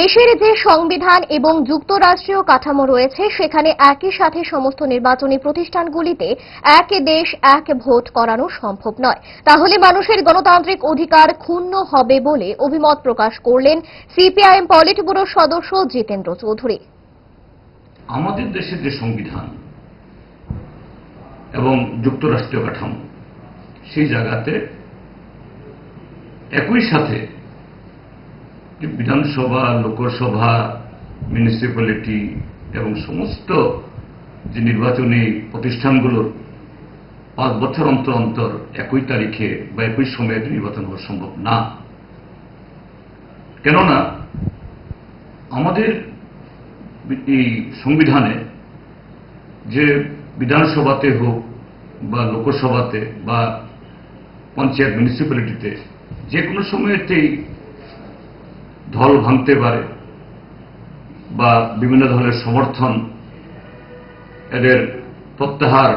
দেশের যে সংবিধান এবং যুক্তরাষ্ট্রীয় কাঠামো রয়েছে, সেখানে একই সাথে সমস্ত নির্বাচনী প্রতিষ্ঠানগুলিতে এক দেশ, এক ভোট করানো সম্ভব নয়। তাহলে মানুষের গণতান্ত্রিক অধিকার ক্ষুণ্ণ হবে বলে অভিমত প্রকাশ করলেন সিপিআইএম পলিট ব্যুরোর সদস্য জিতেন্দ্র চৌধুরী। আমাদের দেশের যে সংবিধান এবং যুক্তরাষ্ট্রীয় কাঠামো, সেই জায়গাতে একই সাথে বিধানসভা, লোকসভা মিউনিসিপ্যালিটি এবং সমস্ত যে নির্বাচনী প্রতিষ্ঠানগুলোর পাঁচ বছর অন্তর অন্তর একই তারিখে বা একই সময়ে নির্বাচন হওয়া সম্ভব না। কেননা আমাদের এই সংবিধানে যে বিধানসভাতে হোক বা লোকসভাতে বা পঞ্চায়েত মিউনিসিপ্যালিটিতে যে কোনো সময়তেই দল ভাঙতে পারে বা বিভিন্ন ধরনের সমর্থন এদের প্রত্যাহার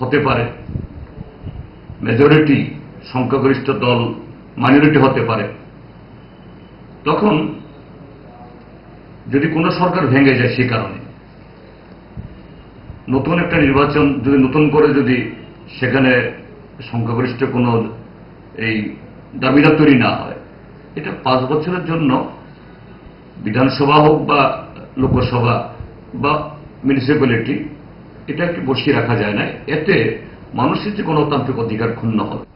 হতে পারে। মেজরিটি সংখ্যাগরিষ্ঠ দল মাইনরিটি হতে পারে। তখন যদি কোনো সরকার ভেঙে যায় সেই কারণে, নতুন একটা নির্বাচন যদি নতুন করে যদি সেখানে সংখ্যাগরিষ্ঠ কোনো এই দাবিদার তৈরি না হয় এটা পাঁচ বছরের জন্য বিধানসভা হোক বা লোকসভা বা মিউনিসিপ্যালিটি এটাকে বসিয়ে রাখা যায় না। এতে মানুষের যে গণতান্ত্রিক অধিকার ক্ষুণ্ণ হবে।